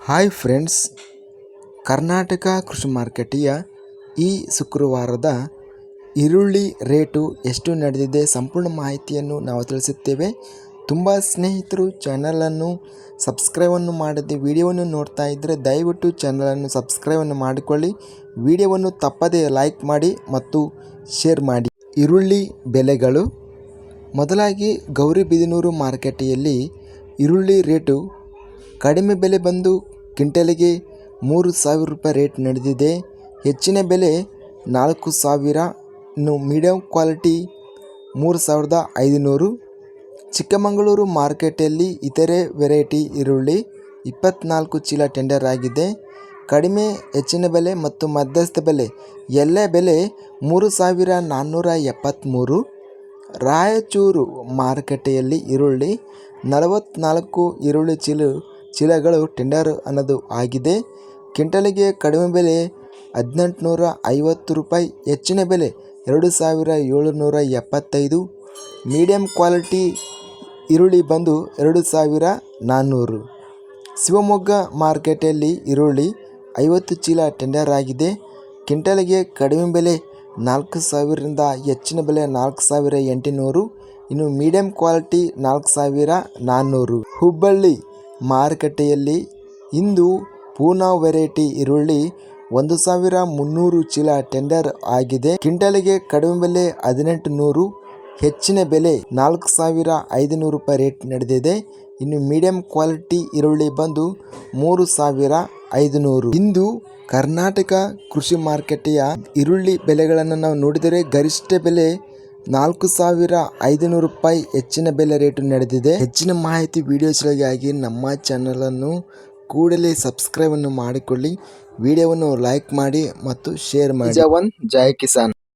Hi friends Karnataka ಕೃಷಿ ಮಾರುಕಟ್ಟೆಯ ಈ ಶುಕ್ರವಾರದ ಈರುಳ್ಳಿ ರೇಟು ಎಷ್ಟು ನಡೆದಿದೆ ಸಂಪೂರ್ಣ ಮಾಹಿತಿಯನ್ನು ನಾವು ತಿಳಿಸುತ್ತೇವೆ. ತುಂಬ ಸ್ನೇಹಿತರು ಚಾನಲನ್ನು ಸಬ್ಸ್ಕ್ರೈಬನ್ನು ಮಾಡದೆ ವಿಡಿಯೋವನ್ನು ನೋಡ್ತಾ ಇದ್ದರೆ ದಯವಿಟ್ಟು ಚಾನಲನ್ನು ಸಬ್ಸ್ಕ್ರೈಬನ್ನು ಮಾಡಿಕೊಳ್ಳಿ. ವಿಡಿಯೋವನ್ನು ತಪ್ಪದೇ ಲೈಕ್ ಮಾಡಿ ಮತ್ತು ಶೇರ್ ಮಾಡಿ. ಈರುಳ್ಳಿ ಬೆಲೆಗಳು. ಮೊದಲಾಗಿ ಗೌರಿಬಿದನೂರು ಮಾರುಕಟ್ಟೆಯಲ್ಲಿ ಈರುಳ್ಳಿ ರೇಟು ಕಡಿಮೆ ಬೆಲೆ ಬಂದು ಕ್ವಿಂಟಲಿಗೆ ಮೂರು ಸಾವಿರ ರೂಪಾಯಿ ರೇಟ್ ನಡೆದಿದೆ. ಹೆಚ್ಚಿನ ಬೆಲೆ ನಾಲ್ಕು ಸಾವಿರ, ಇನ್ನು ಮೀಡಿಯಮ್ ಕ್ವಾಲಿಟಿ ಮೂರು ಸಾವಿರದ ಐದುನೂರು. ಚಿಕ್ಕಮಗಳೂರು ಮಾರ್ಕೆಟಲ್ಲಿ ಇತರೆ ವೆರೈಟಿ ಈರುಳ್ಳಿ ಇಪ್ಪತ್ನಾಲ್ಕು ಚೀಲ ಟೆಂಡರ್ ಆಗಿದೆ. ಕಡಿಮೆ, ಹೆಚ್ಚಿನ ಬೆಲೆ ಮತ್ತು ಮಧ್ಯಸ್ಥ ಬೆಲೆ, ಎಲ್ಲ ಬೆಲೆ ಮೂರು ಸಾವಿರ ನಾನ್ನೂರ ಎಪ್ಪತ್ತ್ಮೂರು ರಾಯಚೂರು ಮಾರುಕಟ್ಟೆಯಲ್ಲಿ ಈರುಳ್ಳಿ ನಲವತ್ತ್ನಾಲ್ಕು ಈರುಳ್ಳಿ ಚೀಲ ಚೀಲಗಳು ಟೆಂಡರ್ ಅನ್ನೋದು ಆಗಿದೆ. ಕ್ವಿಂಟಲಿಗೆ ಕಡಿಮೆ ಬೆಲೆ ಹದಿನೆಂಟುನೂರ ಐವತ್ತು ರೂಪಾಯಿ, ಹೆಚ್ಚಿನ ಬೆಲೆ ಎರಡು ಸಾವಿರ ಏಳುನೂರ ಎಪ್ಪತ್ತೈದು ಮೀಡಿಯಮ್ ಕ್ವಾಲಿಟಿ ಈರುಳ್ಳಿ ಬಂದು ಎರಡು ಸಾವಿರ ನಾನ್ನೂರು. ಶಿವಮೊಗ್ಗ ಮಾರ್ಕೆಟಲ್ಲಿ ಈರುಳ್ಳಿ ಐವತ್ತು ಚೀಲ ಟೆಂಡರ್ ಆಗಿದೆ. ಕ್ವಿಂಟಲಿಗೆ ಕಡಿಮೆ ಬೆಲೆ ನಾಲ್ಕು ಸಾವಿರದಿಂದ ಹೆಚ್ಚಿನ ಬೆಲೆ ನಾಲ್ಕು ಸಾವಿರ ಎಂಟುನೂರು. ಇನ್ನು ಮೀಡಿಯಂ ಕ್ವಾಲಿಟಿ ನಾಲ್ಕು ಸಾವಿರ ನಾನ್ನೂರು. ಹುಬ್ಬಳ್ಳಿ ಮಾರುಕಟ್ಟೆಯಲ್ಲಿ ಇಂದು ಪೂನಾ ವೆರೈಟಿ ಈರುಳ್ಳಿ ಒಂದು ಸಾವಿರ ಮುನ್ನೂರು ಚೀಲ ಟೆಂಡರ್ ಆಗಿದೆ. ಕ್ವಿಂಟಲ್ಗೆ ಕಡಿಮೆ ಬೆಲೆ ಹದಿನೆಂಟು ನೂರು, ಹೆಚ್ಚಿನ ಬೆಲೆ ನಾಲ್ಕು ಸಾವಿರ ಐದುನೂರು ರೂಪಾಯಿ ರೇಟ್ ನಡೆದಿದೆ. ಇನ್ನು ಮೀಡಿಯಂ ಕ್ವಾಲಿಟಿ ಈರುಳ್ಳಿ ಬಂದು ಮೂರು ಸಾವಿರ ಐದುನೂರು. ಇಂದು ಕರ್ನಾಟಕ ಕೃಷಿ ಮಾರುಕಟ್ಟೆಯ ಈರುಳ್ಳಿ ಬೆಲೆಗಳನ್ನು ನಾವು ನೋಡಿದರೆ ಗರಿಷ್ಠ ಬೆಲೆ ನಾಲ್ಕು ಸಾವಿರ ಐದುನೂರು ರೂಪಾಯಿ ಹೆಚ್ಚಿನ ಬೆಲೆ ರೇಟು ನಡೆದಿದೆ. ಹೆಚ್ಚಿನ ಮಾಹಿತಿ ವಿಡಿಯೋಸ್ಗಳಿಗಾಗಿ ನಮ್ಮ ಚಾನಲನ್ನು ಕೂಡಲೇ ಸಬ್ಸ್ಕ್ರೈಬನ್ನು ಮಾಡಿಕೊಳ್ಳಿ. ವಿಡಿಯೋವನ್ನು ಲೈಕ್ ಮಾಡಿ ಮತ್ತು ಶೇರ್ ಮಾಡಿ. ಜೈ ಕಿಸಾನ್.